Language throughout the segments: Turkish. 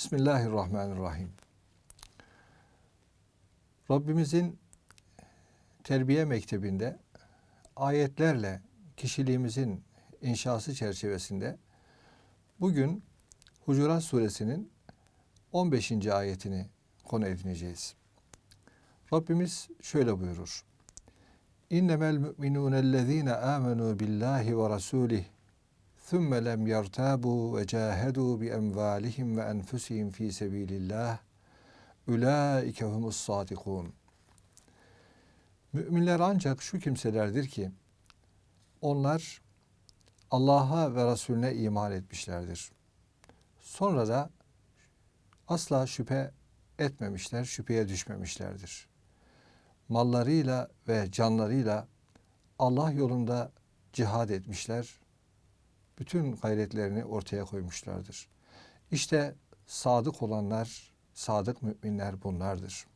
Bismillahirrahmanirrahim. Rabbimizin terbiye mektebinde ayetlerle kişiliğimizin inşası çerçevesinde bugün Hucurat suresinin 15. ayetini konu edineceğiz. Rabbimiz şöyle buyurur. İnnemel müminûnellezîne âmenû billâhi ve rasûlih ثُمَّ لَمْ يَرْتَابُوا وَجَاهَدُوا بِأَمْوَالِهِمْ وَأَنْفُسِهِمْ ف۪ي سَب۪يلِ اللّٰهِ اُولَٰئِكَ هُمُ الصَّادِقُونَ Müminler ancak şu kimselerdir ki onlar Allah'a ve Resulüne iman etmişlerdir. Sonra da asla şüphe etmemişler, şüpheye düşmemişlerdir. Mallarıyla ve canlarıyla Allah yolunda cihad etmişler, bütün gayretlerini ortaya koymuşlardır. İşte sadık olanlar, sadık müminler bunlardır.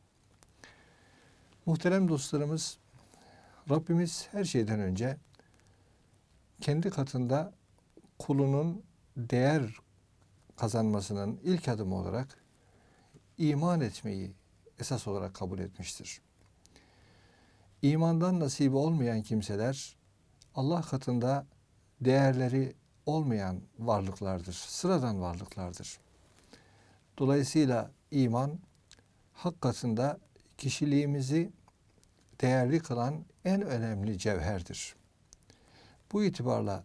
Muhterem dostlarımız, Rabbimiz her şeyden önce kendi katında kulunun değer kazanmasının ilk adımı olarak iman etmeyi esas olarak kabul etmiştir. İmandan nasibi olmayan kimseler Allah katında değerleri olmayan varlıklardır, sıradan varlıklardır. Dolayısıyla iman hak katında kişiliğimizi değerli kılan en önemli cevherdir. Bu itibarla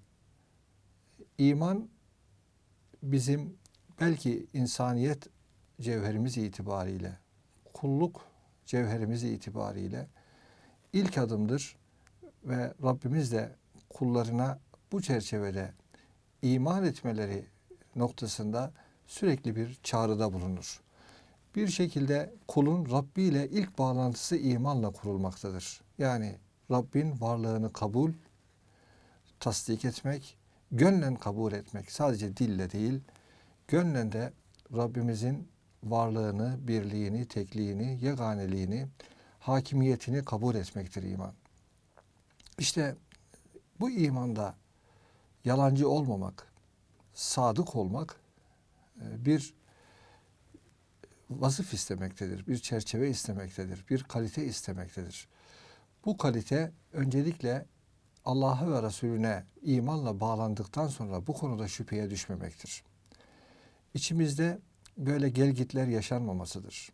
iman bizim belki insaniyet cevherimiz itibariyle, kulluk cevherimiz itibariyle ilk adımdır ve Rabbimiz de kullarına bu çerçevede iman etmeleri noktasında sürekli bir çağrıda bulunur. Bir şekilde kulun Rabbi ile ilk bağlantısı imanla kurulmaktadır. Yani Rabbin varlığını kabul, tasdik etmek, gönlen kabul etmek. Sadece dille değil, gönlen de Rabbimizin varlığını, birliğini, tekliğini, yeganeliğini, hakimiyetini kabul etmektir iman. İşte bu imanda yalancı olmamak, sadık olmak e, bir vasıf istemektedir, bir çerçeve istemektedir, bir kalite istemektedir. Bu kalite öncelikle Allah'a ve Resulüne imanla bağlandıktan sonra bu konuda şüpheye düşmemektir. İçimizde böyle gelgitler yaşanmamasıdır.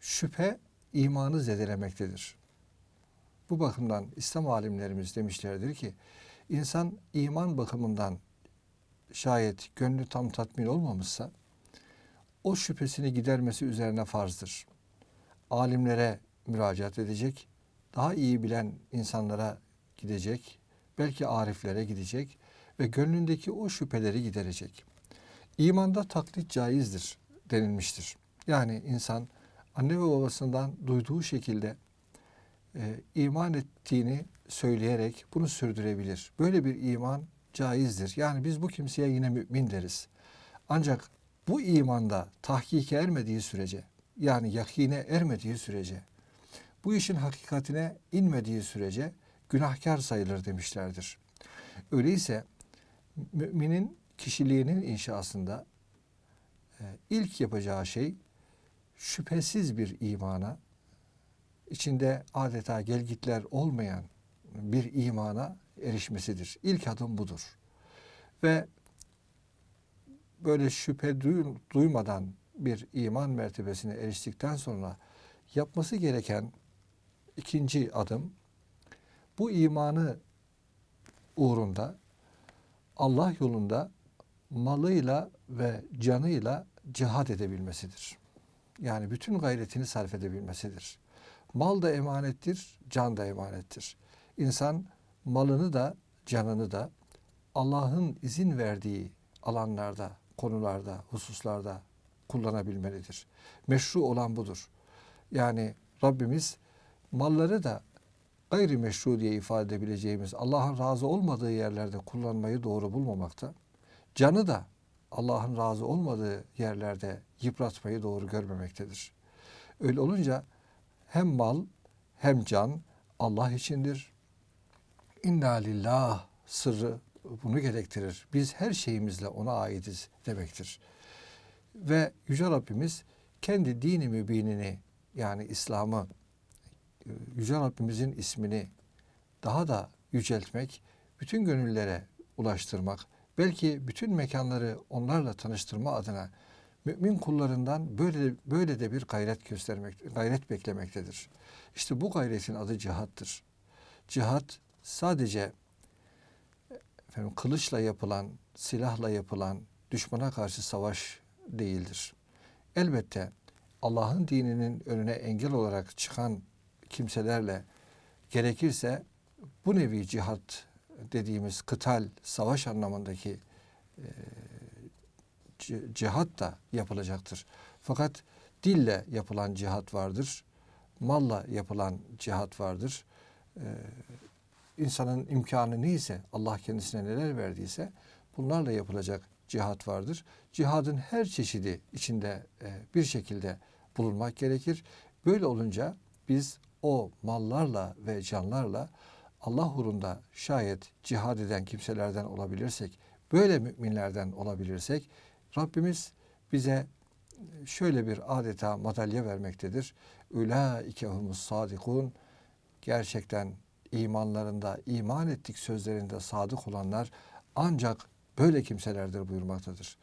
Şüphe imanı zedelemektedir. Bu bakımdan İslam alimlerimiz demişlerdir ki insan iman bakımından şayet gönlü tam tatmin olmamışsa o şüphesini gidermesi üzerine farzdır. Alimlere müracaat edecek, daha iyi bilen insanlara gidecek, belki ariflere gidecek ve gönlündeki o şüpheleri giderecek. İmanda taklit caizdir denilmiştir. Yani insan anne ve babasından duyduğu şekilde e, iman ettiğini söyleyerek bunu sürdürebilir. Böyle bir iman caizdir. Yani biz bu kimseye yine mümin deriz. Ancak bu imanda tahkike ermediği sürece, yani yakine ermediği sürece, bu işin hakikatine inmediği sürece günahkar sayılır demişlerdir. Öyleyse müminin kişiliğinin inşasında e, ilk yapacağı şey şüphesiz bir imana, içinde adeta gelgitler olmayan bir imana erişmesidir. İlk adım budur. Ve böyle şüphe duymadan bir iman mertebesine eriştikten sonra yapması gereken ikinci adım bu imanı uğrunda Allah yolunda malıyla ve canıyla cihad edebilmesidir. Yani bütün gayretini sarf edebilmesidir. Mal da emanettir, can da emanettir. İnsan malını da canını da Allah'ın izin verdiği alanlarda, konularda, hususlarda kullanabilmelidir. Meşru olan budur. Yani Rabbimiz malları da gayri meşru diye ifade edebileceğimiz Allah'ın razı olmadığı yerlerde kullanmayı doğru bulmamakta. Canı da Allah'ın razı olmadığı yerlerde yıpratmayı doğru görmemektedir. Öyle olunca hem mal hem can Allah içindir. İnna lillah sırrı bunu gerektirir. Biz her şeyimizle ona aitiz demektir. Ve Yüce Rabbimiz kendi dini mübinini yani İslam'ı, Yüce Rabbimizin ismini daha da yüceltmek, bütün gönüllere ulaştırmak, belki bütün mekanları onlarla tanıştırma adına mümin kullarından böyle böyle de bir gayret göstermek, gayret beklemektedir. İşte bu gayretin adı cihattır. Cihat sadece efendim, kılıçla yapılan, silahla yapılan düşmana karşı savaş değildir. Elbette Allah'ın dininin önüne engel olarak çıkan kimselerle gerekirse bu nevi cihat dediğimiz kıtal, savaş anlamındaki e, ci- cihat da yapılacaktır. Fakat dille yapılan cihat vardır, malla yapılan cihat vardır. Ee, insanın imkanı neyse, Allah kendisine neler verdiyse bunlarla yapılacak cihat vardır. Cihadın her çeşidi içinde e, bir şekilde bulunmak gerekir. Böyle olunca biz o mallarla ve canlarla Allah uğrunda şayet cihad eden kimselerden olabilirsek, böyle müminlerden olabilirsek Rabbimiz bize şöyle bir adeta madalya vermektedir. Ulaike humus sadikun. Gerçekten imanlarında, iman ettik sözlerinde sadık olanlar ancak böyle kimselerdir buyurmaktadır.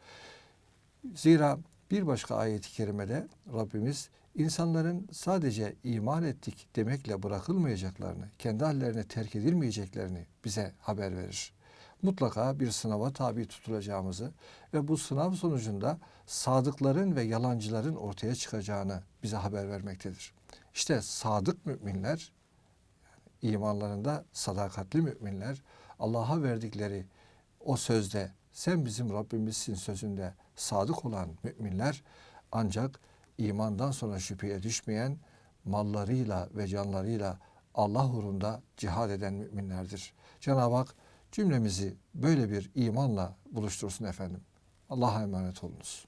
Zira bir başka ayet-i kerimede Rabbimiz insanların sadece iman ettik demekle bırakılmayacaklarını, kendi hallerine terk edilmeyeceklerini bize haber verir. Mutlaka bir sınava tabi tutulacağımızı ve bu sınav sonucunda sadıkların ve yalancıların ortaya çıkacağını bize haber vermektedir. İşte sadık müminler, imanlarında sadakatli müminler, Allah'a verdikleri o sözde sen bizim Rabbimizsin sözünde sadık olan müminler ancak imandan sonra şüpheye düşmeyen mallarıyla ve canlarıyla Allah uğrunda cihad eden müminlerdir. Cenab-ı Hak cümlemizi böyle bir imanla buluştursun efendim. Allah'a emanet olunuz.